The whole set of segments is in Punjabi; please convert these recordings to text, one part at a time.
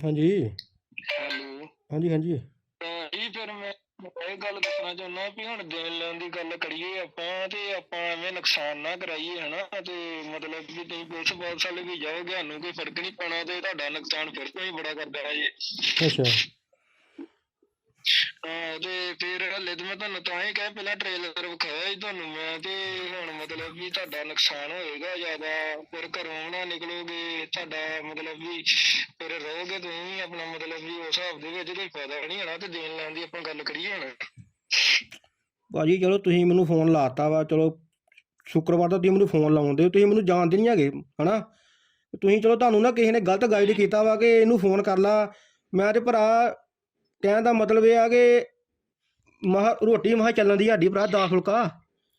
ਹਾਂਜੀ। ਹੈਲੋ। ਹਾਂਜੀ ਹਾਂਜੀ। ਤਾਂ ਇਹ ਫਿਰ ਮੈਂ ਇਹ ਗੱਲ ਦੱਸਣਾ ਚਾਹੁੰਦਾ ਵੀ ਹੁਣ ਦੇਣ ਲੈਣ ਦੀ ਗੱਲ ਕਰੀਏ ਆਪਾਂ ਤੇ ਆਪਾਂ ਐਵੇਂ ਨੁਕਸਾਨ ਨਾ ਕਰਾਈਏ ਹਨਾ? ਤੇ ਮਤਲਬ ਵੀ ਤੁਸੀਂ ਪੁਲਿਸ ਬਾਲ ਸਾਲੇ ਵੀ ਜਾਓਗੇ ਸਾਨੂੰ ਕੋਈ ਫ਼ਰਕ ਨਹੀਂ ਪੈਣਾ ਤੇ ਤੁਹਾਡਾ ਨੁਕਸਾਨ ਫਿਰ ਤੋਂ ਹੀ ਬੜਾ ਕਰ ਦੇਣਾ ਜੀ ਅੱਛਾ। ਤੇ ਫਿਰ ਹਲੇ ਤੇ ਮੈਂ ਤੁਹਾਨੂੰ ਤਾਂ ਹੀ ਕਹਿ, ਪਹਿਲਾਂ ਟ੍ਰੇਲਰ ਵਿਖਾਇਆ ਸੀ ਤੁਹਾਨੂੰ ਮੈਂ ਤੇ ਹੁਣ ਮਤਲਬ ਵੀ ਤੁਹਾਡਾ ਨੁਕਸਾਨ ਹੋਏਗਾ ਜ਼ਿਆਦਾ। ਫਿਰ ਘਰੋਂ ਨਾ ਨਿਕਲੋਗੇ, ਤੁਹਾਡਾ ਮਤਲਬ ਵੀ ਫਿਰ ਰਹੋਗੇ ਤੁਸੀਂ ਆਪਣਾ ਮਤਲਬ ਵੀ ਉਸ ਹਿਸਾਬ ਦੇ ਵਿੱਚ ਕੋਈ ਫਾਇਦਾ ਨਹੀਂ ਹੋਣਾ ਤੇ ਦੇਣ ਲੈਣ ਦੀ ਆਪਾਂ ਗੱਲ ਕਰੀਏ ਹੁਣ। ਭਾਜੀ, ਚਲੋ ਤੁਸੀਂ ਮੈਨੂੰ ਫੋਨ ਲਾਤਾ ਵਾ, ਚਲੋ ਸ਼ੁੱਕਰਵਾਰ ਦਾ ਤੁਸੀਂ ਮੈਨੂੰ ਫੋਨ ਲਾਉਂਦੇ ਹੋ, ਤੁਸੀਂ ਮੈਨੂੰ ਜਾਣਦੇ ਨਹੀਂ ਹੈਗੇ, ਹਨਾ? ਤੁਸੀਂ ਚਲੋ ਤੁਹਾਨੂੰ ਨਾ ਕਿਸੇ ਨੇ ਗਲਤ ਗਾਈਡ ਕੀਤਾ ਵਾ ਕਿ ਇਹਨੂੰ ਫੋਨ ਕਰ ਲਾ। ਮੈਂ ਤੇ ਭਰਾ, ਕਹਿਣ ਦਾ ਮਤਲਬ ਇਹ ਆ ਕਿ ਮਹਾ ਰੋਟੀ ਮਹਾ ਚੱਲਣ ਦੀ ਸਾਡੀ ਭਰਾ ਦਾਲ ਫੁਲਕਾ।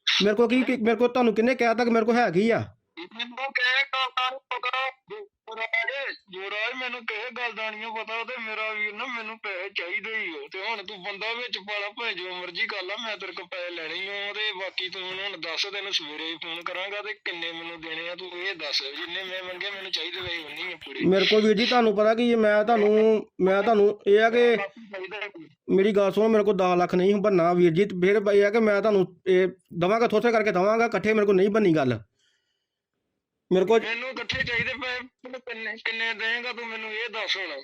ਮੇਰੇ ਕੀ ਕੀ- ਮੇਰੇ ਕੋਲ ਤੁਹਾਨੂੰ ਕਿੰਨੇ ਕਹਿ ਤਾ ਕਿ ਮੇਰੇ ਕੋਲ ਹੈਗੀ ਆ? ਮੈਨੂੰ ਕਹੇ ਗੱਲ ਦਾ ਨੀ ਪਤਾ ਜੋਰਾਜ ਜੋਰਾਜ ਮੈਨੂੰ ਕਿਸੇ ਗੱਲ ਦਾ ਨਹੀਂ ਪਤਾ ਤੇ ਮੇਰਾ ਵੀਰ ਨਾ ਮੈਨੂੰ ਪੈਸੇ ਚਾਹੀਦੇ ਹੀ ਹੋ ਤੇ ਹੁਣ ਤੂੰ ਬੰਦਾ ਵਿੱਚ ਪਾਲਾ ਭਾਵੇਂ ਜੋ ਮਰਜ਼ੀ ਕਰ ਲਾ ਮੈਂ ਤੇਰੇ ਕੋਲ ਪੈਸੇ ਲੈਣੇ ਹੀ ਹੋ ਤੇ ਬਾਕੀ ਤੂੰ ਮੈਨੂੰ ਹੁਣ ਦੱਸ ਤੈਨੂੰ ਸਵੇਰੇ ਫੋਨ ਕਰਾਂਗਾ ਤੇ ਕਿੰਨੇ ਮੈਨੂੰ ਦੇਣੇ ਆ ਤੂੰ ਇਹ ਦੱਸ ਜਿੰਨੇ ਮੈਂ ਮੰਗੇ ਮੈਨੂੰ ਚਾਹੀਦੇ ਵੇ ਉਨੀ ਆ ਪੂਰੇ। ਮੇਰੇ ਕੋਲ ਵੀਰ ਜੀ ਤੁਹਾਨੂੰ ਪਤਾ ਕਿ ਮੈਂ ਤੁਹਾਨੂੰ ਮੈਂ ਤੁਹਾਨੂੰ ਇਹ ਆ ਕਿ ਚਾਹੀਦਾ। ਮੇਰੀ ਗੱਲ ਸੁਣੋ ਮੇਰੇ ਕੋਲ 10 ਲੱਖ ਨਹੀਂ ਬੰਨਾ ਵੀਰ ਜੀ। ਫਿਰ ਇਹ ਆ ਕਿ ਮੈਂ ਤੁਹਾਨੂੰ ਇਹ ਦਵਾਂਗਾ ਥੋਥੇ ਕਰਕੇ ਦਵਾਂਗਾ ਇਕੱਠੇ ਮੇਰੇ ਕੋਲ ਨਹੀਂ ਬੰਨੀ ਗੱਲ। ਮੇਰੇ ਕੋਲ ਮੈਨੂੰ ਇਕੱਠੇ ਚਾਹੀਦੇ ਤੈਨੂੰ ਕਿੰਨੇ ਕਿੰਨੇ ਦੇਂਗਾ ਤੂੰ ਮੈਨੂੰ ਇਹ ਦੱਸ ਹੁਣ।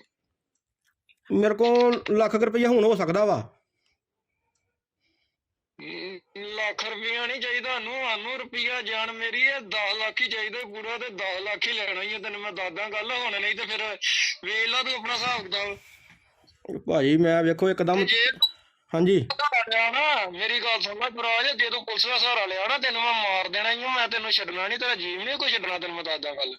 ਮੇਰੇ ਕੋਲ ਲੱਖ ਰੁਪਈਆ ਹੁਣ ਹੋ ਸਕਦਾ ਵਾ। ਲੱਖ ਰੁਪਇਆ ਨਹੀਂ ਚਾਹੀਦਾ ਸਾਨੂੰ। ਸਾਨੂੰ ਰੁਪਇਆ ਜਾਨ ਮੇਰੀ ਹੈ 10 ਲੱਖ ਹੀ ਚਾਹੀਦਾ ਪੂਰਾ ਤੇ 10 ਲੱਖ ਹੀ ਲੈਣਾ ਹੀ ਹੈ ਤੈਨੂੰ ਮੈਂ ਦੱਸਦਾ ਗੱਲ। ਹੁਣ ਨਹੀਂ ਤੇ ਫਿਰ ਵੇਖ ਲਾ ਤੂੰ ਆਪਣਾ ਹਿਸਾਬ ਕਿਤਾਬ। ਭਾਜੀ ਮੈਂ ਵੇਖੋ ਇੱਕਦਮ ਜੇ ਹਾਂਜੀ। ਸਹਾਰਾ ਲਿਆ ਨਾ ਮੇਰੀ ਗੱਲ ਸੁਣ ਲੈ ਫਰਾਜ ਜੇ ਤੂੰ ਪੁਲਿਸ ਦਾ ਸਹਾਰਾ ਲਿਆ ਨਾ ਤੈਨੂੰ ਮੈਂ ਮਾਰ ਦੇਣਾ ਹੀ ਮੈਂ ਤੈਨੂੰ ਛੱਡਣਾ ਨਹੀਂ ਤੇਰਾ ਜੀਵ ਨਹੀਂ ਕੋਈ ਛੱਡਣਾ ਤੈਨੂੰ ਮੈਂ ਦੱਸਦਾ ਗੱਲ।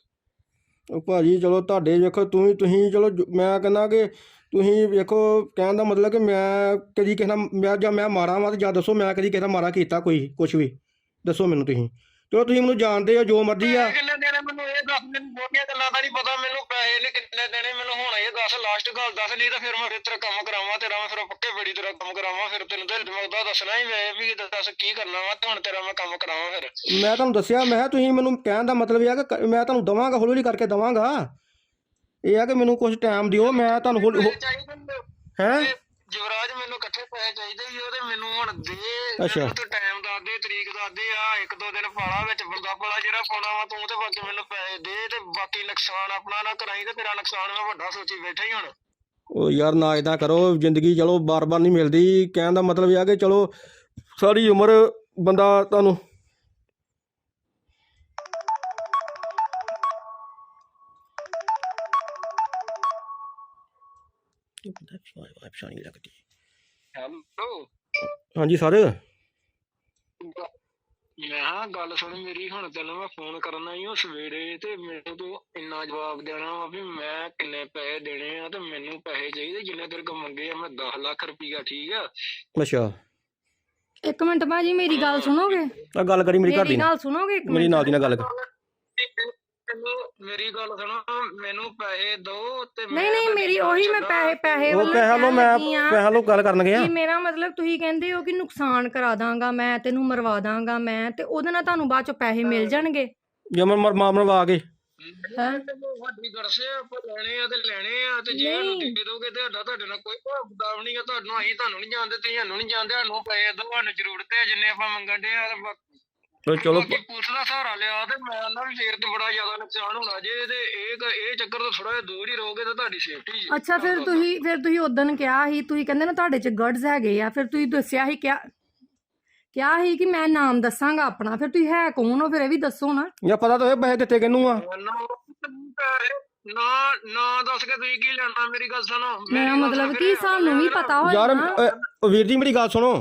ਉਹ ਭਾਜੀ ਚਲੋ ਤੁਹਾਡੇ ਵੇਖੋ ਤੁਸੀਂ ਤੁਸੀਂ ਚਲੋ ਜੋ- ਮੈਂ ਕਹਿੰਦਾ ਕਿ ਤੁਸੀਂ ਵੇਖੋ ਕਹਿਣ ਦਾ ਮਤਲਬ ਕਿ ਮੈਂ ਕਦੀ ਕਿਸੇ ਨਾਲ ਮੈਂ ਜਾਂ ਮੈਂ ਮਾਰਾਂ ਵਾਂ ਤੇ ਜਾਂ ਦੱਸੋ ਮੈਂ ਕਦੀ ਕਿਸੇ ਦਾ ਮਾਰਾ ਕੀਤਾ ਕੋਈ ਕੁਝ ਵੀ। ਦੱਸੋ ਮੈਨੂੰ ਤੁਸੀਂ। ਚਲੋ ਤੁਸੀਂ ਮੈਨੂੰ ਜਾਣਦੇ ਹੋ ਜੋ ਮਰਜ਼ੀ ਆ। ਪੈਸੇ ਕਿੰਨੇ ਦੇਣੇ ਮੈਨੂੰ ਇਹ ਦੱਸ ਮੈਨੂੰ ਬਹੁਤੀਆਂ ਗੱਲਾਂ ਦਾ ਨਹੀਂ ਪਤਾ ਮੈਨੂੰ ਪੈਸੇ ਨੇ ਕਿੰਨੇ ਦੇਣੇ ਮੈਨੂੰ ਹੁਣ ਇਹ ਦੱਸ ਲਾਸਟ ਗੱਲ ਦੱਸ ਨਹੀਂ ਤਾਂ ਫਿਰ ਮੈਂ ਫਿਰ ਤੇਰਾ ਕੰਮ ਕਰਾਵਾਂ ਤੇਰਾ ਮੈਂ ਫਿਰ ਪੱਕੇ ਬੜੀ ਤੇਰਾ ਕੰਮ ਕਰਾਵਾਂ ਫਿਰ ਤੈਨੂੰ ਤੇ ਦਿਮਾਗ ਦਾ ਦੱਸਣਾ ਹੀ ਮੈਂ ਵੀ ਦੱਸ ਕੀ ਕਰਨਾ ਵਾ ਤੇ ਹੁਣ ਤੇਰਾ ਮੈਂ ਕੰਮ ਕਰਾਵਾਂ ਫਿਰ। ਮੈਂ ਤੁਹਾਨੂੰ ਦੱਸਿਆ ਮੈਂ ਕਿਹਾ ਤੁਸੀਂ ਮੈਨੂੰ ਕਹਿਣ ਦਾ ਮਤਲਬ ਇਹ ਆ ਕਿ ਕ- ਮੈਂ ਤੁਹਾਨੂੰ ਦਵਾਂਗਾ ਹੌਲੀ ਹੌਲੀ ਕਰਕੇ ਦਵਾਂਗਾ। ਇਹ ਆ ਕਿ ਮੈਨੂੰ ਕੁਝ ਟਾਈਮ ਦਿਓ ਮੈਂ ਤੁਹਾਨੂੰ ਹੌਲੀ ਪੈਸੇ ਚਾਹੀਦੇ ਨੇ। ਹੈ? ਤੇ ਯੁਵਰਾਜ ਮੈਨੂੰ ਇਕੱਠੇ ਪੈਸੇ ਚਾਹੀਦੇ ਹੀ ਉਹਦੇ ਮੈਨੂੰ ਹੁਣ ਦੇ ਅੱਛਾ। ਮੈਨੂੰ ਤੂੰ ਟਾਈਮ ਦੱਸ ਦੇ ਤਰੀਕ ਦੱਸ ਦੇ ਆ ਇੱਕ ਦੋ ਦਿਨ ਪਾਲਾ ਵਿੱਚ ਬੰਦਾ ਪਾਲਾ ਜਿਹੜਾ ਪਾਉਣਾ ਵਾ ਤੂੰ ਤੇ ਬਾਕੀ ਮੈਨੂੰ ਪੈਸੇ ਦੇ ਤੇ ਬਾਕੀ ਨੁਕਸਾਨ ਆਪਣਾ ਨਾ ਕਰਾਈ ਤੇ ਤੇਰਾ ਨੁਕਸਾਨ ਮੈਂ ਵੱਡਾ ਸੋਚੀ ਬੈਠਾ ਹੀ ਹੁਣ ਉਹ ਯਾਰ ਨਾ ਇਦਾਂ ਕਰੋ ਜ਼ਿੰਦਗੀ ਚਲੋ ਬਾਰ-ਬਾਰ ਨਹੀਂ ਮਿਲਦੀ ਕਹਿਣ ਦਾ ਮਤਲਬ ਇਹ ਆ ਕਿ ਚਲੋ ਸਾਰੀ ਉਮਰ ਬੰਦਾ ਤੁਹਾਨੂੰ ਪਛਾਣੀ ਲੱਗਦੀ ਹੈਲੋ ਹਾਂਜੀ ਸਰ ਮੈਂ ਹਾਂ ਗੱਲ ਸੁਣ ਮੇਰੀ ਹੁਣ ਤੈਨੂੰ ਮੈਂ ਫੋਨ ਕਰਨਾ ਹੀ ਉਹ ਸਵੇਰੇ ਤੇ ਮੈਨੂੰ ਤੂੰ ਇੰਨਾ ਜਵਾਬ ਦੇਣਾ ਵਾ ਵੀ ਮੈਂ ਕਿੰਨੇ ਪੈਸੇ ਦੇਣੇ ਆ ਤੇ ਮੈਨੂੰ ਪੈਸੇ ਚਾਹੀਦੇ ਜਿੰਨੇ ਤੇਰੇ ਕੋਲ ਮੰਗੇ ਆ ਮੈਂ 10 ਲੱਖ ਰੁਪਈਆ ਠੀਕ ਆ ਅੱਛਾ ਇੱਕ ਮਿੰਟ ਭਾਜੀ ਮੇਰੀ ਗੱਲ ਸੁਣੋਗੇ ਆ ਗੱਲ ਕਰੀ ਮੇਰੀ ਘਰ ਮੇਰੀ ਦੀ ਗੱਲ ਸੁਣੋਗੇ ਇੱਕ ਮੇਰੀ ਮਿੰਟ ਨਾਲ ਦੀ ਨਾਲ ਗੱਲ ਕਰ ਮੈਨੂੰ ਮੇਰੀ ਗੱਲ ਸੁਣੋ ਮੈਨੂੰ ਪੈਸੇ ਦਿਓ ਤੇ ਮੈਂ ਨਹੀਂ ਨਹੀਂ ਮੇਰੀ ਉਹੀ ਮੈਂ ਪੈਸੇ ਪੈਸੇ ਉਹ ਵੱਲੋਂ ਪੈਸਾ ਲੋ ਕਹਿਣ ਮੈਂ ਲੱਗੀ ਆਂ ਲੋ ਗੱਲ ਕਰਨ ਗਿਆ ਕਿ ਮੇਰਾ ਮਤਲਬ ਤੁਸੀਂ ਕਹਿੰਦੇ ਹੋ ਕਿ ਨੁਕਸਾਨ ਕਰਾ ਦਾਂਗਾ ਮੈਂ ਤੈਨੂੰ ਮਰਵਾ ਦਾਂਗਾ ਮੈਂ ਤੇ ਉਹਦੇ ਨਾਲ ਤੁਹਾਨੂੰ ਬਾਅਦ ਚ ਪੈਸੇ ਮਿਲ ਜਾਣਗੇ ਜੇ ਮੈਂ ਮਰ ਮਾਮਲਾ ਆ ਕੇ ਹੈਂ? ਵੱਡੀ ਗੜਸੇ ਆਪਾਂ ਲੈਣੇ ਆ ਤੇ ਲੈਣੇ ਆ ਤੇ ਜੇ ਸਾਨੂੰ ਨਹੀਂ। ਦੇ ਦੋਗੇ ਤੇ ਸਾਡਾ ਤੁਹਾਡੇ ਨਾਲ ਕੋਈ ਭਾਵਦਾਵ ਨਹੀਂ ਆ ਤੁਹਾਨੂੰ ਅਸੀਂ ਤੁਹਾਨੂੰ ਨਹੀਂ ਜਾਣਦੇ ਤੁਸੀਂ ਸਾਨੂੰ ਨਹੀਂ ਜਾਣਦੇ ਸਾਨੂੰ ਪੈਸੇ ਦਿਓ ਸਾਨੂੰ ਜ਼ਰੂਰਤ ਹੈ ਜਿੰਨੇ ਆਪਾਂ ਮੰਗਣ ਦੇ ਆ ਚਲੋ ਚਲੋ ਬਾਕੀ ਪੁਲਿਸ ਦਾ ਸਹਾਰਾ ਲਿਆ ਤੇ ਮੈਂ ਨਾ ਵੀ ਫੇਰ ਤੇ ਬੜਾ ਜ਼ਿਆਦਾ ਨੁਕਸਾਨ ਹੋਣਾ। ਜੇ ਤੇ ਇਹ ਇਹ ਚੱਕਰ ਤੋਂ ਥੋੜਾ ਜਿਹਾ ਦੂਰ ਹੀ ਰਹੋਗੇ ਤਾਂ ਤੁਹਾਡੀ ਸੇਫਟੀ ਜੀ। ਅੱਛਾ ਫਿਰ ਤੁਸੀਂ ਫਿਰ ਤੁਸੀਂ ਉਦੋਂ ਕਿਹਾ ਸੀ ਤੁਸੀਂ ਕਹਿੰਦੇ ਨਾ ਤੁਹਾਡੇ ਚ ਗਰਡਸ ਹੈਗੇ ਆ ਫਿਰ ਤੁਸੀਂ ਦੱਸਿਆ ਸੀ ਕਿਹਾ ਕਿਹਾ ਸੀ ਕਿ ਮੈਂ ਨਾਮ ਦੱਸਾਂਗਾ ਆਪਣਾ ਫਿਰ ਤੁਸੀਂ ਹੈ ਕੌਣ ਹੋ? ਫਿਰ ਇਹ ਵੀ ਦੱਸੋ ਨਾ। ਜਾਂ ਪਤਾ ਤਾਂ ਇਹ ਪੈਸੇ ਦਿੱਤੇ ਕਿਹਨੂੰ ਆ। ਨਾ ਨਾ ਦੱਸ ਕੇ ਤੁਸੀਂ ਕੀ ਲੈਣਾ ਮੇਰੀ ਗੱਲ ਸੁਣੋ। ਮੇਰੀ ਮਤਲਬ ਕਿ ਸਾਨੂੰ ਵੀ ਪਤਾ ਯਾਰ ਹੋਇਆ ਅ, ਵੀਰ ਜੀ ਮੇਰੀ ਗੱਲ ਸੁਣੋ।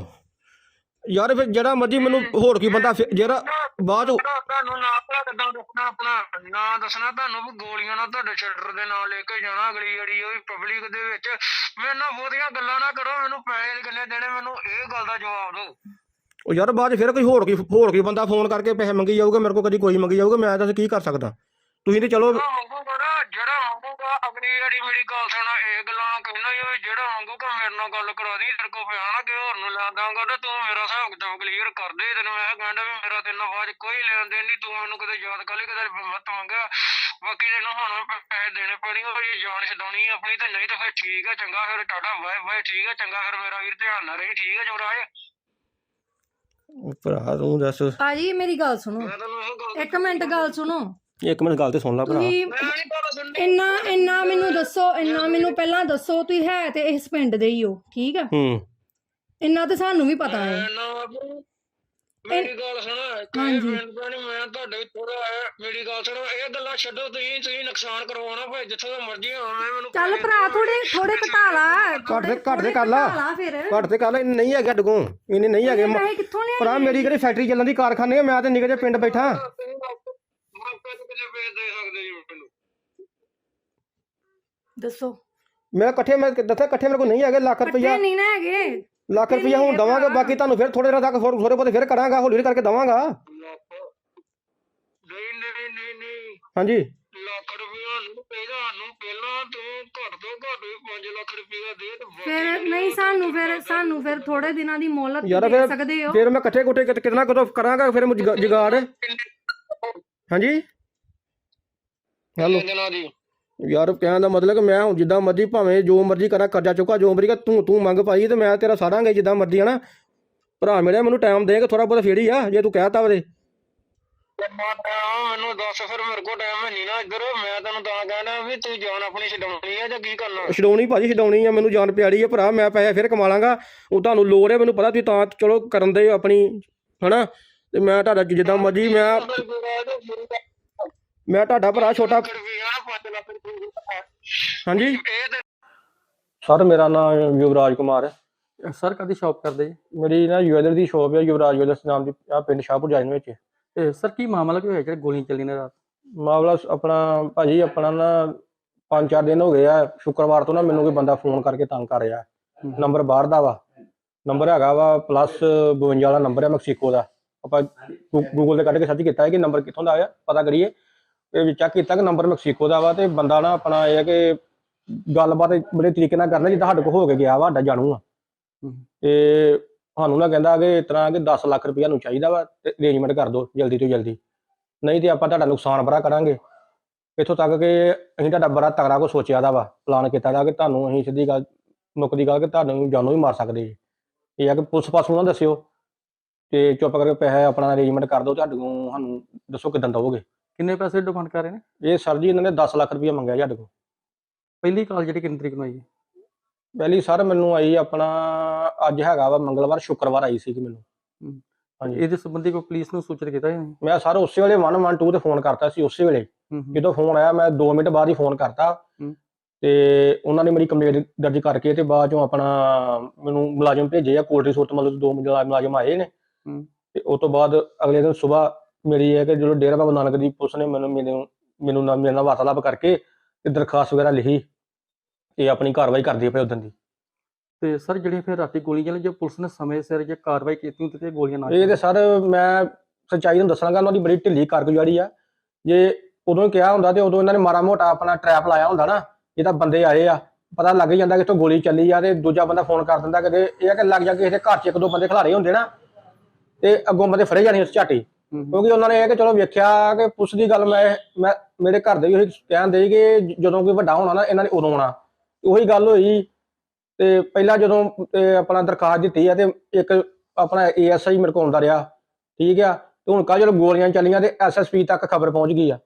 ਯਾਰ ਫਿਰ ਜਿਹੜਾ ਮਰਜ਼ੀ ਮੈਨੂੰ ਹੋਰ ਕੀ ਬੰਦਾ ਫਿਰ- ਜਿਹੜਾ ਬਾਅਦ ਚ- ਤੁਹਾਨੂੰ- ਤੁਹਾਨੂੰ ਨਾ ਆਪਣਾ ਕਿੱਦਾਂ ਦੱਸਣਾ ਆਪਣਾ ਨਾ ਦੱਸਣਾ ਤੁਹਾਨੂੰ ਵੀ ਗੋਲੀਆਂ ਨਾਲ ਤੁਹਾਡੇ ਸ਼ਟਰ ਦੇ ਨਾਲ ਲੈ ਕੇ ਜਾਣਾ ਅਗਲੀ ਜਿਹੜੀ ਉਹ ਪਬਲਿਕ ਦੇ ਵਿੱਚ। ਮੇਰੇ ਨਾਲ ਬਹੁਤੀਆਂ ਗੱਲਾਂ ਨਾ ਕਰੋ ਮੈਨੂੰ ਪੈਸੇ ਕਿੰਨੇ ਦੇਣੇ ਮੈਨੂੰ ਇਹ ਗੱਲ ਦਾ ਜਵਾਬ ਦਿਓ। ਉਹ ਯਾਰ ਬਾਅਦ ਚ ਫਿਰ ਕੋਈ ਹੋਰ ਕੀ ਹੋਰ ਕੀ ਬੰਦਾ ਫੋਨ ਕਰਕੇ ਪੈਸੇ ਮੰਗੀ ਜਾਊਗਾ ਮੇਰੇ ਕੋਲ ਕਦੀ ਕੋਈ ਮੰਗੀ ਜਾਊਗਾ ਮੈਂ ਦੱਸ ਕੀ ਕਰ ਸਕਦਾ? ਤੁਸੀਂ ਤੇ ਚਲੋ ਜਿਹੜਾ ਮੰਗੂਗਾ ਨਾ ਜਿਹੜਾ ਮੰਗੂਗਾ ਅਗਲੀ ਮੇਰੀ ਗੱਲ ਸੁਣਾ ਇਹ ਗੱਲਾਂ ਕਹਿਣਾ ਹੀ ਹੋਵੇ ਜਿਹੜਾ ਮੰਗੂਗਾ ਮੇਰੇ ਨਾਲ ਗੱਲ ਕਰਾ ਦੀ ਤੇਰੇ ਕੋਲ ਪਿਆ ਨਾ ਕਿ ਹੋਰ ਨੂੰ ਲੈ ਦਾਂਗਾ ਤੇ ਤੂੰ ਮੇਰਾ ਹਿਸਾਬ ਕਿਤਾਬ ਕਲੀਅਰ ਕਰ ਦੇ ਤੈਨੂੰ ਮੈਂ ਕਹਿੰਦਾ ਵੀ ਮੇਰਾ ਤੇਰੇ ਨਾਲ ਬਾਅਦ ਕੋਈ ਲੈਣ ਦੇਣ ਨਹੀਂ ਤੂੰ ਮੈਨੂੰ ਕਦੇ ਯਾਦ ਕਰ ਲਈ ਕਦੇ ਮਤ ਮੰਗਿਆ ਬਾਕੀ ਤੈਨੂੰ ਹੁਣ ਪੈਸੇ ਦੇਣੇ ਪੈਣੇ ਉਹ ਜੇ ਜਾਨ ਛਡਾਉਣੀ ਆਪਣੀ ਤੇ ਨਹੀਂ ਤਾਂ ਫਿਰ ਠੀਕ ਹੈ ਚੰਗਾ ਫਿਰ ਟਾਟਾ ਬਾਏ ਬਾਏ ਠੀਕ ਹੈ ਚੰਗਾ ਫਿਰ ਮੇਰਾ ਵੀਰ ਧਿਆਨ ਨਾਲ ਰਹੀ ਠੀਕ ਹੈ ਜੁਗਰਾਜ ਭਰਾ ਤੂੰ ਦੱਸ। ਭਾਜੀ ਮੇਰੀ ਗੱਲ ਸੁਣੋ। ਇੱਕ ਮਿੰਟ ਗੱਲ ਸੁਣੋ। ਇੱਕ ਮਿੰਟ ਗੱਲ ਤੇ ਸੁਣ ਲੈ ਭਰਾ। ਤੁਸੀਂ ਮੈਂ ਨਹੀਂ ਗੱਲ ਸੁਣਨੀ ਇੰਨਾ ਇੰਨਾ ਮੈਨੂੰ ਦੱਸੋ ਇੰਨਾ ਮੈਨੂੰ ਪਹਿਲਾਂ ਦੱਸੋ ਤੁਸੀਂ ਹੈ ਤੇ ਇਸ ਪਿੰਡ ਦੇ ਹੀ ਹੋ ਠੀਕ ਆ? ਹੂੰ। ਇੰਨਾ ਤੇ ਸਾਨੂੰ ਵੀ ਪਤਾ ਹੈ। ਮੈਂ ਨਾ ਬਾਬੂ, ਮੇਰੀ ਗੱਲ ਸੁਣ ਕਿ ਹਾਂਜੀ। ਪਿੰਡ ਦਾ ਨੀ ਮੈਂ ਤੁਹਾਡੇ ਵਿੱਚ ਥੋੜਾ ਹੈ ਮੇਰੀ ਗੱਲ ਸੁਣੋ ਇਹ ਗੱਲਾਂ ਛੱਡੋ ਤੁਸੀਂ ਤੁਸੀਂ ਨੁਕਸਾਨ ਕਰਵਾਉਣਾ ਭਾਵੇਂ ਜਿੱਥੋਂ ਦਾ ਮਰਜ਼ੀ ਹੋਵੇ ਮੈਨੂੰ ਚੱਲ ਭਰਾ। ਥੋੜੇ ਥੋੜੇ ਘਟਾ ਲਾ ਘੱਟ ਦੇ- ਘੱਟ ਦੇ ਕਰ ਲਾ। ਘਟਾ ਲਾ ਫਿਰ। ਘੱਟ ਤੇ ਕਰ ਲੈ ਨਹੀਂ ਹੈਗਾ ਡਗੋਂ ਇਹਨੇ ਨਹੀਂ ਹੈਗੇ। ਮ- ਪੈਸੇ ਕਿੱਥੋਂ ਲਿਆ ਭਰਾ ਮੇਰੀ ਕਿਹੜੀ ਫੈਕਟਰੀ ਚੱਲਣ ਦੀ ਕਾਰਖਾਨੇ ਆ ਮੈਂ ਤੇ ਨਿੱਕੇ ਜਿਹੇ ਪਿੰਡ ਬੈਠਾ। ਕਿੰਨੇ ਪੈਸੇ ਦੇ ਸਕਦੇ ਜੀ ਮੈਨੂੰ। ਦੱਸੋ। ਮੈਂ ਇਕੱਠੇ ਮੈਂ ਦੱਸਿਆ ਇਕੱਠੇ ਮੇਰੇ ਕੋਲ ਨਹੀਂ ਹੈਗੇ ਲੱਖ ਰੁਪਈਆ। ਇਕੱਠੇ ਨਹੀਂ ਨਾ ਹੈਗੇ। ਲੱਖ ਰੁਪਈਆ ਹੁਣ ਦਵਾਂਗਾ ਬਾਕੀ ਤੁਹਾਨੂੰ ਫਿਰ ਥੋੜੇ ਦਿਨਾਂ ਤੱਕ ਥੋੜੇ ਥੋੜੇ ਬਹੁਤੇ ਫਿਰ ਕਰਾਂਗਾ ਹੌਲੀ ਹੌਲੀ ਕਰਕੇ ਦਵਾਂਗਾ। ਲੱਖ ਨਹੀਂ ਨਹੀਂ ਨਹੀਂ ਨਹੀਂ। ਹਾਂਜੀ। ਲੱਖ ਰੁਪਇਆ ਨੂੰ ਪਹਿਲਾਂ ਨੂੰ ਪਹਿਲਾਂ ਤੂੰ ਘੱਟ ਤੋਂ ਘੱਟ ਵੀ 5 ਲੱਖ ਰੁਪਇਆ ਦੇ ਤੇ ਬਾਕੀ ਫਿਰ ਨਹੀਂ ਸਾਨੂੰ ਤੂੰ ਫਿਰ ਸਾਨੂੰ ਫਿਰ ਥੋੜੇ ਦਿਨਾਂ ਦੀ ਮੋਹਲਤ ਯਾਰ ਦੇ ਫਿਰ- ਸਕਦੇ ਹੋ। ਫਿਰ ਮੈਂ ਇਕੱਠੇ ਕੁੱਟੇ ਕਿਤ- ਕਿਤਨਾ ਕਦੋਂ ਕਰਾਂਗਾ ਫਿਰ ਮੈਂ ਜੁਗਾ- ਜੁਗਾੜ। ਹਾਂਜੀ। ਹੈਲੋ ਦੀ? ਯਾਰ ਕਹਿਣ ਦਾ ਮਤਲਬ ਕਿ ਮੈਂ ਹੁਣ ਜਿੱਦਾਂ ਮਰਜ਼ੀ ਭਾਵੇਂ ਜੋ ਮਰਜ਼ੀ ਕਰਾਂ ਕਰਜ਼ਾ ਚੁੱਕਾ ਜੋ ਮਰਜ਼ੀ ਕਰ ਤੂੰ ਤੂੰ ਮੰਗ ਪਾਈ ਤੇ ਮੈਂ ਤੇਰਾ ਸਾਰਾਂਗੇ ਜਿੱਦਾਂ ਮਰਜ਼ੀ ਹਨਾ? ਭਰਾ ਮੇਰੇ ਮੈਨੂੰ ਟਾਈਮ ਦੇਗਾ ਥੋੜਾ ਬਹੁਤ ਹੀ ਆ ਜੇ ਤੂੰ ਕਹਿਤਾ ਟਾਈਮ ਮੈਨੂੰ ਦੱਸ ਫਿਰ ਮੇਰੇ ਕੋਲ ਟਾਈਮ ਹੈ ਨਹੀਂ ਨਾ ਇੱਧਰ। ਮੈਂ ਤੈਨੂੰ ਤਾਂ ਕਹਿਣਾ ਵੀ ਤੂੰ ਜਾਨ ਆਪਣੀ ਛਡਾਉਣੀ ਹੈ ਜਾਂ ਕੀ ਕਰਨਾ? ਛਡਾਉਣੀ ਭਾਜੀ ਛਡਾਉਣੀ ਆ ਮੈਨੂੰ ਜਾਨ ਪਿਆਰੀ ਆ ਭਰਾ ਮੈਂ ਪੈਸੇ ਫਿਰ ਕਮਾ ਲਾਂਗਾ। ਉਹ ਤੁਹਾਨੂੰ ਲੋੜ ਹੈ ਮੈਨੂੰ ਪਤਾ ਤੁਸੀਂ ਤਾਂ ਚਲੋ ਕਰਨ ਦੇ ਆਪਣੀ ਹਨਾ? ਤੇ ਮੈਂ ਤੁਹਾਡਾ ਜਿੱਦਾਂ ਮਰਜ਼ੀ ਮੈਂ ਮੈਂ ਤੁਹਾਡਾ ਭਰਾ ਛੋਟਾ ਰੁਪਇਆ 5 ਲੱਖ ਰੁਪਇਆ ਹਾਂਜੀ? ਸਰ ਮੇਰਾ ਨਾਮ ਯੁਵਰਾਜ ਕੁਮਾਰ ਹੈ। ਸਰ ਕਦੀ ਸ਼ਾਪ ਕਰਦੇ ਜੀ? ਮੇਰੀ ਨਾ ਜੁਐਲਰ ਦੀ ਸ਼ੋਪ ਹੈ ਯੁਵਰਾਜ ਜੁਐਲਰਸ ਨਾਮ ਦੀ ਆ ਪਿੰਡ ਸ਼ਾਹਪੁਰ ਜਾਇਨ ਵਿੱਚ। ਤੇ ਸਰ ਕੀ ਮਾਮਲਾ ਕੀ ਹੋਇਆ ਜਿਹੜਾ ਗੋਲੀਆਂ ਚੱਲੀਆਂ ਨੇ ਰਾਤ? ਮਾਮਲਾ ਆਪਣਾ ਭਾਜੀ ਆਪਣਾ ਨਾ ਪੰਜ ਚਾਰ ਦਿਨ ਹੋ ਗਏ ਆ। ਸ਼ੁੱਕਰਵਾਰ ਤੋਂ ਨਾ ਮੈਨੂੰ ਕੋਈ ਬੰਦਾ ਫੋਨ ਕਰਕੇ ਤੰਗ ਕਰ ਰਿਹਾ। ਨੰਬਰ ਬਾਹਰ ਦਾ ਵਾ। ਨੰਬਰ ਹੈਗਾ ਵਾ ਪਲੱਸ 52 ਵਾਲਾ ਨੰਬਰ ਹੈ ਮੈਕਸੀਕੋ ਦਾ। ਆਪਾਂ ਗੂਗਲ ਤੇ ਕੱਢ ਕੇ ਸਰਚ ਕੀਤਾ ਹੈ ਕਿ ਨੰਬਰ ਕਿੱਥੋਂ ਦਾ ਆਇਆ ਪਤਾ ਕਰੀਏ ਵੀ ਚੈੱਕ ਕੀਤਾ ਕਿ ਨੰਬਰ ਮੈਕਸੀਕੋ ਦਾ ਵਾ ਤੇ ਬੰਦਾ ਨਾ ਆਪਣਾ ਇਹ ਹੈ ਕਿ ਗੱਲਬਾਤ ਬੜੇ ਤਰੀਕੇ ਨਾਲ ਕਰਨਾ ਜਿੱਦਾਂ ਸਾਡੇ ਕੋਲ ਹੋ ਕੇ ਗਿਆ ਵਾ ਸਾਡਾ ਜਾਣੂ ਆ। ਹੂੰ। ਤੇ ਸਾਨੂੰ ਨਾ ਕਹਿੰਦਾ ਕਿ ਇਸ ਤਰ੍ਹਾਂ ਕਿ 10 ਲੱਖ ਰੁਪਇਆ ਨੂੰ ਚਾਹੀਦਾ ਵਾ ਤੇ ਅਰੇਂਜਮੈਂਟ ਕਰ ਦਿਓ ਜਲਦੀ ਤੋਂ ਜਲਦੀ। ਨਹੀਂ ਤੇ ਆਪਾਂ ਤੁਹਾਡਾ ਨੁਕਸਾਨ ਬੜਾ ਕਰਾਂਗੇ। ਇੱਥੋਂ ਤੱਕ ਕਿ ਅਸੀਂ ਤੁਹਾਡਾ ਬੜਾ ਤਗੜਾ ਕੋ ਸੋਚਿਆ ਦਾ ਵਾ ਪਲਾਨ ਕੀਤਾ ਦਾ ਕਿ ਤੁਹਾਨੂੰ ਅਸੀਂ ਸਿੱਧੀ ਗੱਲ ਮੁੱਕਦੀ ਗੱਲ ਕਿ ਤੁਹਾਨੂੰ ਜਾਨੋਂ ਵੀ ਮਾਰ ਸਕਦੇ ਜੀ। ਇਹ ਆ ਕਿ ਪੁਲਿਸ ਪਾਸੋਂ ਨਾ ਦੱਸਿਓ ਤੇ ਚੁੱਪ ਕਰਕੇ ਪੈਸੇ ਆਪਣਾ ਅਰੇਂਜਮੈਂਟ ਕਰ ਦਿਓ ਤੁਹਾਡੇ ਕੋਲ ਸਾਨੂੰ ਦੱਸੋ ਕਿਦਾਂ ਦਵੋਗੇ। ਕਿੰਨੇ ਪੈਸੇ ਡਿਮਾਂਡ ਕਰ ਰਹੇ ਨੇ? ਇਹ ਸਰ ਜੀ ਇਹਨਾਂ ਨੇ 10 ਲੱਖ ਰੁਪਇਆ ਮੰਗਿਆ ਸਾਡੇ ਕੋਲ। ਪਹਿਲੀ ਕਾਲ ਜਿਹੜੀ ਕਿੰਨੀ ਤਰੀਕ ਨੂੰ ਆਈ ਹੈ? ਪਹਿਲੀ ਸਰ ਮੈਨੂੰ ਆਈ ਆਪਣਾ ਅੱਜ ਹੈਗਾ ਵਾ ਮੰਗਲਵਾਰ ਸ਼ੁੱਕਰਵਾਰ ਆਈ ਸੀ ਕਿ ਮੈਨੂੰ। ਹੂੰ। ਹਾਂਜੀ। ਇਹਦੇ ਸੰਬੰਧੀ ਕੋਈ ਪੁਲਿਸ ਨੂੰ ਸੂਚਿਤ ਕੀਤਾ ਜਾਂ ਨਹੀਂ? ਮੈਂ ਸਰ ਉਸੇ ਵੇਲੇ 112 ਤੇ ਫੋਨ ਕਰਤਾ ਸੀ ਉਸੇ ਵੇਲੇ। ਹੂੰ, ਹੂੰ। ਜਦੋਂ ਫੋਨ ਆਇਆ ਮੈਂ 2 ਮਿੰਟ ਬਾਅਦ ਹੀ ਫੋਨ ਕਰਤਾ। ਹੂੰ। ਤੇ ਉਹਨਾਂ ਨੇ ਮੇਰੀ ਕੰਪਲੇਂਟ ਦਰਜ ਕਰਕੇ ਤੇ ਬਾਅਦ ਚੋਂ ਆਪਣਾ ਮੈਨੂੰ ਮੁਲਾਜ਼ਮ ਭੇਜੇ ਆ ਕੋਲਡ ਰਿਸੋਰਟ ਮਤਲਬ ਦੋ ਮੁਲਾ- ਮੁਲਾਜ਼ਮ ਆਏ ਨੇ। ਹੂੰ। ਤੇ ਉਸ ਤੋਂ ਬਾਅਦ ਅਗਲੇ ਦਿਨ ਸਵੇਰ ਮੇਰੀ ਇਹ ਹੈ ਕਿ ਜਦੋਂ ਡੇਰਾ ਬਾਬਾ ਨਾਨਕ ਦੀ ਪੁਲਿਸ ਨੇ ਮੈਨੂੰ ਮੈਨੂੰ ਮੈਨੂੰ ਨਾਲ ਮੇਰੇ ਨਾਲ ਵਾਰਤਾਲਾਪ ਕਰਕੇ ਤੇ ਦਰਖਾਸਤ ਵਗੈਰਾ ਲਿਖੀ ਤੇ ਆਪਣੀ ਕਾਰਵਾਈ ਕਰਦੀ ਪਈ ਉਦੋਂ ਦੀ। ਤੇ ਸਰ ਜਿਹੜੀਆਂ ਫਿਰ ਰਾਤੀ ਗੋਲੀਆਂ ਚੱਲੀਆਂ ਜੇ ਪੁਲਿਸ ਨੇ ਸਮੇਂ ਸਿਰ ਜੇ ਕਾਰਵਾਈ ਕੀਤੀ ਹੁੰਦੀ ਤੇ ਗੋਲੀਆਂ ਨਾ ਇਹ ਤੇ ਸਰ ਮੈਂ ਸੱਚਾਈ ਨੂੰ ਦੱਸਣਾਗਾ ਉਹਨਾਂ ਦੀ ਬੜੀ ਢਿੱਲੀ ਕਾਰਗੁਜ਼ਾਰੀ ਆ। ਜੇ ਉਦੋਂ ਕਿਹਾ ਹੁੰਦਾ ਤੇ ਉਦੋਂ ਇਹਨਾਂ ਨੇ ਮਾੜਾ ਮੋਟਾ ਆਪਣਾ ਟਰੈਪ ਲਾਇਆ ਹੁੰਦਾ ਨਾ ਇਹ ਤਾਂ ਬੰਦੇ ਆਏ ਆ। ਪਤਾ ਲੱਗ ਜਾਂਦਾ ਕਿ ਇੱਥੋਂ ਗੋਲੀ ਚੱਲੀ ਆ ਤੇ ਦੂਜਾ ਬੰਦਾ ਫੋਨ ਕਰ ਦਿੰਦਾ ਕਿ ਇਹ ਆ ਕਿ ਲੱਗ ਜਾ ਕਿਸੇ ਦੇ ਘਰ 'ਚ ਇੱਕ ਦੋ ਬੰਦੇ ਖਿਲਾਰੇ ਹੁੰਦੇ ਨਾ ਤੇ ਅੱਗੋਂ ਬੰਦੇ ਫੜੇ ਜਾਣੇ ਉਸ ਝਾਟੀ। ਕਿਉਂਕਿ ਉਹਨਾਂ ਨੇ ਇਹ ਕਿ ਚਲੋ ਵੇਖਿਆ ਕਿ ਪੁਲਿਸ ਦੀ ਗੱਲ ਮੈਂ ਮੈਂ, ਮੇਰੇ ਘਰ ਦੇ ਵੀ ਉਹੀ ਕਹਿੰਦੇ ਕਿ ਜਦੋਂ ਕੋਈ ਵੱਡਾ ਹੋਣਾ ਨਾ, ਇਹਨਾਂ ਨੇ ਉਦੋਂ ਆਉਣਾ। ਉਹੀ ਗੱਲ ਹੋਈ ਤੇ ਪਹਿਲਾਂ ਜਦੋਂ, ਤੇ ਆਪਣਾ ਦਰਖਾਸਤ ਦਿੱਤੀ ਆ ਤੇ ਇੱਕ ਆਪਣਾ ਏਐਸਆਈ ਮੇਰੇ ਕੋਲ ਆਉਂਦਾ ਰਿਹਾ, ਠੀਕ ਆ? ਤੇ ਹੁਣ ਕਾ ਜਦੋਂ ਗੋਲੀਆਂ ਚੱਲੀਆਂ ਤੇ ਐਸਐਸਪੀ ਤੱਕ ਖਬਰ ਪਹੁੰਚ ਗਈ ਆ,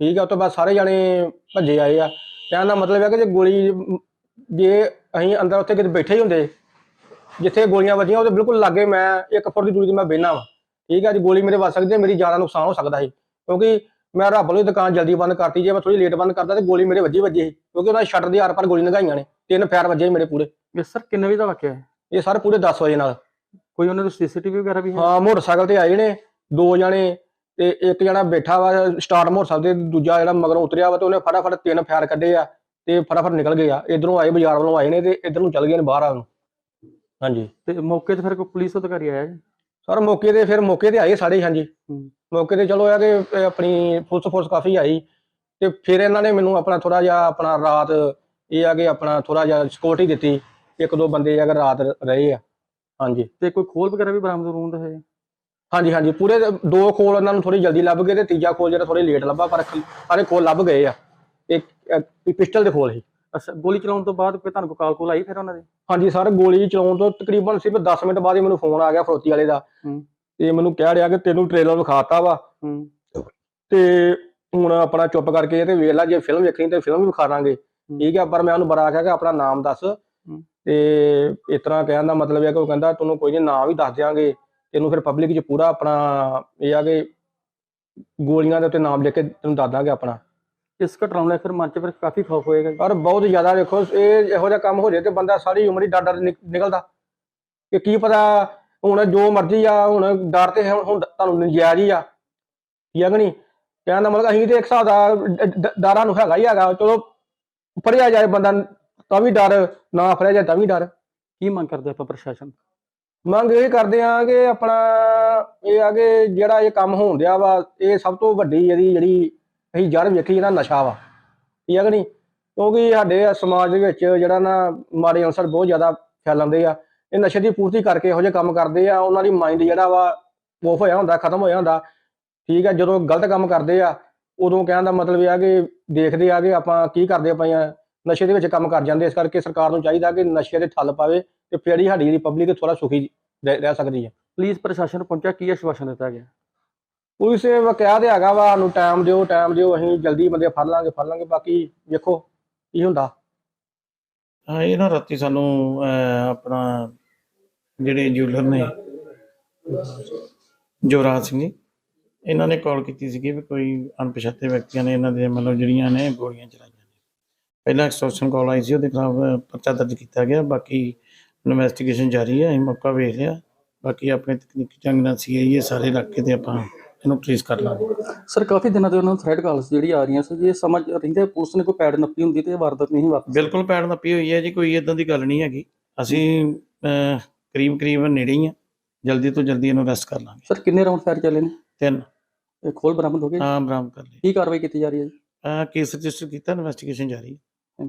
ਠੀਕ ਆ? ਉਸ ਤੋਂ ਬਾਅਦ ਸਾਰੇ ਜਾਣੇ ਭੱਜੇ ਆਏ ਆ। ਕਹਿਣ ਦਾ ਮਤਲਬ ਹੈ ਕਿ ਜੇ ਗੋਲੀ, ਜੇ ਅਸੀਂ ਅੰਦਰ ਉੱਥੇ ਕਿਤੇ ਬੈਠੇ ਹੀ ਹੁੰਦੇ, ਜਿੱਥੇ ਗੋਲੀਆਂ ਵੱਜੀਆਂ, ਉਹਦੇ ਬਿਲਕੁਲ ਲਾਗੇ ਮੈਂ ਇੱਕ ਫੁੱਟ ਦੀ ਦੂਰੀ ਤੇ ਮੈਂ ਬਹਿਣਾ ਵਾ। ਠੀਕ ਆ ਜੇ ਗੋਲੀ ਮੇਰੇ ਵੱਜ ਸਕਦੀ ਹੈ ਮੇਰੀ ਜਾਨ ਦਾ ਨੁਕਸਾਨ ਹੋ ਸਕਦਾ ਸੀ। ਕਿਉਂਕਿ ਮੈਂ ਰੱਬ ਨੂੰ ਦੁਕਾਨ ਜਲਦੀ ਬੰਦ ਕਰਤੀ ਜੇ ਮੈਂ ਥੋੜੀ ਲੇਟ ਬੰਦ ਕਰਦਾ ਤੇ ਗੋਲੀ ਮੇਰੇ ਵੱਜੀ ਵੱਜੀ ਸੀ ਕਿਉਂਕਿ ਉਹਨਾਂ ਸ਼ਟਰ ਦੀ ਆਰ ਪਰ ਗੋਲੀ ਲਗਾਈਆਂ ਨੇ ਤਿੰਨ ਫੈਰ ਵੱਜੇ ਮੇਰੇ ਪੂਰੇ। ਇਹ ਸਰ ਕਿੰਨੇ ਵਜੇ ਦਾ ਵਾਕਿਆ ਹੈ ਇਹ ਸਾਰੇ ਪੂਰੇ 10 ਵਜੇ ਨਾਲ। ਕੋਈ ਉਹਨਾਂ ਦੇ ਸੀਸੀਟੀਵੀ ਵਗੈਰਾ ਵੀ ਹੈ? ਹਾਂ ਮੋਟਰਸਾਈਕਲ ਤੇ ਆਏ ਨੇ ਦੋ ਜਣੇ ਤੇ ਇੱਕ ਜਣਾ ਬੈਠਾ ਵਾ ਸਟਾਰਟ ਮੋਟਰਸਾਈਕਲ ਤੇ ਦੂਜਾ ਜਿਹੜਾ ਮਗਰੋਂ ਉਤਰਿਆ ਵਾ ਤੇ ਉਹਨੇ ਫਟਾਫਟ ਤਿੰਨ ਫੈਰ ਕੱਢੇ ਆ ਤੇ ਫਟਾਫਟ ਨਿਕਲ ਗਏ ਆ। ਇਧਰੋਂ ਆਏ ਬਾਜ਼ਾਰ ਵੱਲੋਂ ਆਏ ਨੇ ਤੇ ਇਧਰ ਨੂੰ ਚੱਲ ਗਏ ਨੇ ਬਾਹਰ ਆ ਨੂੰ। ਹਾਂਜੀ। ਤੇ ਮੌਕੇ ਤੇ ਫਿਰ ਕੋਈ ਪੁਲਿਸ ਅਧਿਕਾਰੀ ਆਇਆ ਜੀ? ਸਰ ਮੌਕੇ ਤੇ ਫਿਰ ਮੌਕੇ ਤੇ ਆਏ ਸਾਰੇ ਹਾਂਜੀ। ਮੌਕੇ ਤੇ ਚਲੋ ਇਹ ਆ ਕਿ ਆਪਣੀ ਪੁਲਿਸ ਫੋਰਸ ਕਾਫੀ ਆਈ ਤੇ ਫਿਰ ਇਹਨਾਂ ਨੇ ਮੈਨੂੰ ਆਪਣਾ ਥੋੜਾ ਜਿਹਾ ਆਪਣਾ ਰਾਤ ਇਹ ਆ ਕਿ ਆਪਣਾ ਥੋੜਾ ਜਿਹਾ ਸਿਕਿਉਰਿਟੀ ਦਿੱਤੀ ਇੱਕ ਦੋ ਬੰਦੇ ਅਗਰ ਰਾਤ ਰਹੇ ਆ ਹਾਂਜੀ। ਤੇ ਕੋਈ ਖੋਲ ਵਗੈਰਾ ਵੀ ਬਰਾਮਦ ਹੋਣ ਦਾ ਹੈ? ਹਾਂਜੀ ਹਾਂਜੀ ਪੂਰੇ ਦੋ ਖੋਲ ਉਹਨਾਂ ਨੂੰ ਥੋੜੀ ਜਲਦੀ ਲੱਭ ਗਏ ਤੇ ਤੀਜਾ ਖੋਲ ਜਿਹੜਾ ਥੋੜੀ ਲੇਟ ਲੱਭਾ ਪਰ ਸਾਰੇ ਖੋਲ ਲੱਭ ਗਏ ਆ। ਇੱਕ ਇੱਕ ਪਿਸਟਲ ਦੇ ਖੋਲ ਸੀ। ਅੱਛਾ ਗੋਲੀ ਚਲਾਉਣ ਤੋਂ ਬਾਅਦ ਕੋਈ ਤੁਹਾਨੂੰ ਕੋਈ ਕਾਲ ਕੋਲ ਆਈ ਫਿਰ ਉਹਨਾਂ ਦੀ? ਹਾਂਜੀ ਸਰ ਗੋਲੀ ਚਲਾਉਣ ਤੋਂ ਤਕਰੀਬਨ ਸਿਰਫ 10 ਮਿੰਟ ਬਾਅਦ ਹੀ ਮੈਨੂੰ ਫੋਨ ਆ ਗਿਆ ਫਰੋਤੀ ਵਾਲੇ ਦਾ। ਹੂੰ। ਤੇ ਮੈਨੂੰ ਕਹਿ ਰਿਹਾ ਕਿ ਤੈਨੂੰ ਟ੍ਰੇਲਰ ਵਿਖਾਤਾ ਵਾ। ਹੂੰ। ਤੇ ਹੁਣ ਆਪਣਾ ਚੁੱਪ ਕਰਕੇ ਤੇ ਵੇਖ ਲੈ ਜੇ ਫਿਲਮ ਵੇਖਣੀ ਤੇ ਫਿਲਮ ਵੀ ਵਿਖਾ ਦਾਂਗੇ। ਠੀਕ ਆ ਪਰ ਮੈਂ ਉਹਨੂੰ ਬੜਾ ਆਖਿਆ ਕਿ ਆਪਣਾ ਨਾਮ ਦੱਸ। ਤੇ ਇਸ ਤਰ੍ਹਾਂ ਕਹਿਣ ਦਾ ਮਤਲਬ ਹੈ ਕਿ ਉਹ ਕਹਿੰਦਾ ਤੈਨੂੰ ਕੋਈ ਨਹੀਂ ਨਾਮ ਵੀ ਦੱਸ ਦਿਆਂਗੇ। ਤੈਨੂੰ ਫਿਰ ਪਬਲਿਕ 'ਚ ਪੂਰਾ ਆਪਣਾ ਇਹ ਆ ਕਿ ਗੋਲੀਆਂ ਦੇ ਉੱਤੇ ਨਾਮ ਲਿਖ ਕੇ ਤੈਨੂੰ ਦੱਸ ਦਾਂਗੇ ਆਪਣਾ। ਇਸ ਘਟਨਾ ਨੂੰ ਫਿਰ ਮਨ 'ਚ ਫਿਰ ਕਾਫੀ ਖੌਫ ਹੋਏਗਾ ਜੀ। ਪਰ ਬਹੁਤ ਜ਼ਿਆਦਾ ਦੇਖੋ ਇਹ ਇਹੋ ਜਿਹਾ ਕੰਮ ਹੋ ਜੇ ਤੇ ਬੰਦਾ ਸਾਰੀ ਉਮਰ ਹੀ ਡਰ ਡਰ ਨਿਕ- ਨਿਕਲਦਾ। ਕਿ ਕੀ ਪਤਾ ਹੁਣ ਜੋ ਮਰਜ਼ੀ ਆ ਹੁਣ ਡਰ ਤੇ ਹੁਣ ਹੁਣ ਤੁਹਾਨੂੰ ਨਜਾਇਜ਼ ਹੀ ਆ। ਠੀਕ ਨਹੀਂ? ਕਹਿਣ ਦਾ ਮਤਲਬ ਅਸੀਂ ਤੇ ਇੱਕ ਹਿਸਾਬ ਦਾ ਡ- ਡ- ਡਰਾਂ ਨੂੰ ਹੈਗਾ ਹੀ ਹੈਗਾ। ਚਲੋ ਫੜਿਆ ਜਾਏ ਬੰਦਾ ਤਾਂ ਵੀ ਡਰ ਨਾ ਫੜਿਆ ਜਾਏ ਤਾਂ ਵੀ ਡਰ। ਕੀ ਮੰਗ ਕਰਦੇ ਆਪਾਂ ਪ੍ਰਸ਼ਾਸਨ ਮੰਗ ਇਹ ਕਰਦੇ ਆ ਕਿ ਆਪਣਾ ਇਹ ਆ ਕਿ ਜਿਹੜਾ ਇਹ ਕੰਮ ਹੋਣ ਡਿਆ ਵਾ ਇਹ ਸਭ ਤੋਂ ਵੱਡੀ ਇਹਦੀ ਜਿਹੜੀ ਅਸੀਂ ਜੜ ਵੇਖੀ ਜਿਹੜਾ ਨਸ਼ਾ ਵਾ, ਠੀਕ ਹੈ ਕਿ ਨਹੀਂ? ਕਿਉਂਕਿ ਸਾਡੇ ਸਮਾਜ ਦੇ ਵਿੱਚ ਜਿਹੜਾ ਨਾ ਮਾੜੇ ਅਨਸਰ ਬਹੁਤ ਜ਼ਿਆਦਾ ਫੈਲਾਉਂਦੇ ਆ, ਇਹ ਨਸ਼ੇ ਦੀ ਪੂਰਤੀ ਕਰਕੇ ਇਹੋ ਜਿਹੇ ਕੰਮ ਕਰਦੇ ਆ, ਉਹਨਾਂ ਦੀ ਮਾਈਂਡ ਜਿਹੜਾ ਵਾ ਆਫ ਹੋਇਆ ਹੁੰਦਾ, ਖਤਮ ਹੋਇਆ ਹੁੰਦਾ, ਠੀਕ ਆ, ਜਦੋਂ ਗਲਤ ਕੰਮ ਕਰਦੇ ਆ, ਉਦੋਂ ਕਹਿਣ ਦਾ ਮਤਲਬ ਇਹ ਆ ਕਿ ਦੇਖਦੇ ਆ ਕਿ ਆਪਾਂ ਕੀ ਕਰਦੇ ਪਏ ਆ, ਨਸ਼ੇ ਦੇ ਵਿੱਚ ਕੰਮ ਕਰ ਜਾਂਦੇ ਇਸ ਕਰਕੇ ਸਰਕਾਰ ਨੂੰ ਚਾਹੀਦਾ ਕਿ ਨਸ਼ੇ ਦੇ ਠੱਲ ਪਾਵੇ ਤੇ ਫਿਰ ਹੀ ਸਾਡੀ ਜਿਹੜੀ ਪਬਲਿਕ ਥੋੜਾ ਸੁਖੀ ਰਹਿ ਰਹਿ ਸਕਦੀ ਹੈ ਪੁਲਿਸ ਪ੍ਰਸ਼ਾਸਨ ਪਹੁੰਚਿਆ, ਕੀ ਆਸ਼ਵਾਸਨ ਦਿੱਤਾ ਗਿਆ? ਪੁਲਿਸ ਇਹ ਕਿਹਾ ਤੇ ਹੈਗਾ ਵਾ, ਸਾਨੂੰ ਟਾਈਮ ਦਿਓ ਟਾਈਮ ਦਿਓ, ਅਸੀਂ ਜਲਦੀ ਬੰਦੇ ਫੜ ਲਾਂਗੇ ਫੜ ਲਾਂਗੇ, ਬਾਕੀ ਵੇਖੋ ਕੀ ਹੁੰਦਾ। ਹਾਂ, ਇਹ ਨਾ ਰਾਤੀ ਸਾਨੂੰ ਆਪਣਾ ਜਿਹੜੇ ਜੂਲਰ ਨੇ ਜੋਰਾਜ ਸਿੰਘ ਜੀ, ਇਹਨਾਂ ਨੇ ਕਾਲ ਕੀਤੀ ਸੀਗੀ ਵੀ ਕੋਈ ਅਣਪਛਾਤੇ ਵਿਅਕਤੀਆਂ ਨੇ ਇਹਨਾਂ ਦੇ ਮਤਲਬ ਜਿਹੜੀਆਂ ਨੇ ਗੋਲੀਆਂ ਚਲਾਈਆਂ ਨੇ। ਪਹਿਲਾਂ ਐਕਸਟੋਰਸ਼ਨ ਕਾਲ ਆਈ ਸੀ, ਉਹਦੇ ਖਿਲਾਫ ਪਰਚਾ ਦਰਜ ਕੀਤਾ ਗਿਆ, ਬਾਕੀ ਇਨਵੈਸਟੀਗੇਸ਼ਨ ਜਾਰੀ ਹੈ, ਅਸੀਂ ਮੌਕਾ ਵੇਖ ਲਿਆ। ਬਾਕੀ ਆਪਣੇ ਤਕਨੀਕੀ ਢੰਗ ਨਾਲ ਸੀਆਈਏ ਸਾਰੇ ਇਲਾਕੇ ਤੇ ਆਪਾਂ ਇਹਨੂੰ ਟ੍ਰੇਸ ਕਰ ਲਾਂਗੇ। ਸਰ ਕਾਫੀ ਦਿਨਾਂ ਤੋਂ ਉਹਨਾਂ ਨੂੰ ਥ੍ਰੈਡ ਕਾਲਸ ਜਿਹੜੀ ਆ ਰਹੀਆਂ ਸੀ ਜੇ ਸਮਝ ਰਹਿੰਦੇ ਪੁਲਿਸ ਨੇ ਕੋਈ ਪੈੜ ਨੱਪੀ ਹੁੰਦੀ ਤੇ ਇਹ ਵਾਰਦਾਤ ਨਹੀਂ ਵਾਪਸ ਬਿਲਕੁਲ ਪੈੜ ਨੱਪੀ ਹੋਈ ਹੈ ਜੀ ਕੋਈ ਇਦਾਂ ਦੀ ਗੱਲ ਨਹੀਂ ਹੈਗੀ। ਅਸੀਂ ਕਰੀਬ ਕਰੀਬ ਨੇੜੇ ਹੀ ਆ। ਜਲਦੀ ਤੋਂ ਜਲਦੀ ਇਹਨੂੰ ਅਰੈਸਟ ਕਰ ਲਾਂਗੇ। ਸਰ ਕਿੰਨੇ ਰਾਉਂਡ ਫਾਇਰ ਚੱਲੇ ਨੇ? ਤਿੰਨ। ਇਹ ਖੋਲ ਬਰਾਮਦ ਹੋ ਗਏ ਹਾਂ ਬਰਾਮਦ ਕਰ ਲਈ। ਕੀ ਕਾਰਵਾਈ ਕੀਤੀ ਜਾ ਰਹੀ ਹੈ ਜੀ? ਕੇਸ ਰਜਿਸਟਰ ਕੀਤਾ ਇਨਵੈਸਟੀਗੇਸ਼ਨ ਜਾਰੀ ਹੈ।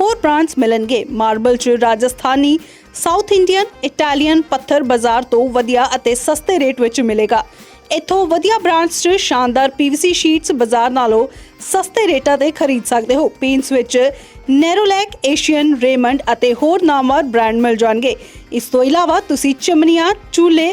ਹੋਰ ਬ੍ਰਾਂਡਸ ਮਿਲਣਗੇ। ਮਾਰਬਲ ਚ ਰਾਜਸਥਾਨੀ, ਸਾਊਥ ਇੰਡੀਅਨ, ਇਟਾਲੀਅਨ ਪੱਥਰ ਬਾਜ਼ਾਰ ਤੋਂ ਵਧੀਆ ਅਤੇ ਸਸਤੇ ਰੇਟ ਵਿੱਚ ਮਿਲੇਗਾ। ਇੱਥੋਂ ਵਧੀਆ ਬ੍ਰਾਂਡਸ 'ਚ ਸ਼ਾਨਦਾਰ ਪੀਵੀਸੀ ਸ਼ੀਟਸ ਬਾਜ਼ਾਰ ਨਾਲੋਂ ਸਸਤੇ ਰੇਟਾਂ ਤੇ ਖਰੀਦ ਸਕਦੇ ਹੋ। ਪੇਂਟਸ ਵਿੱਚ ਨੈਰੋਲੈਕ, ਏਸ਼ੀਅਨ, ਰੇਮੰਡ ਅਤੇ ਹੋਰ ਨਾਮਵਰ ਬ੍ਰਾਂਡ ਮਿਲ ਜਾਣਗੇ। ਇਸ ਤੋਂ ਇਲਾਵਾ ਤੁਸੀਂ ਚਮਨੀਆਂ ਚੂਲੇ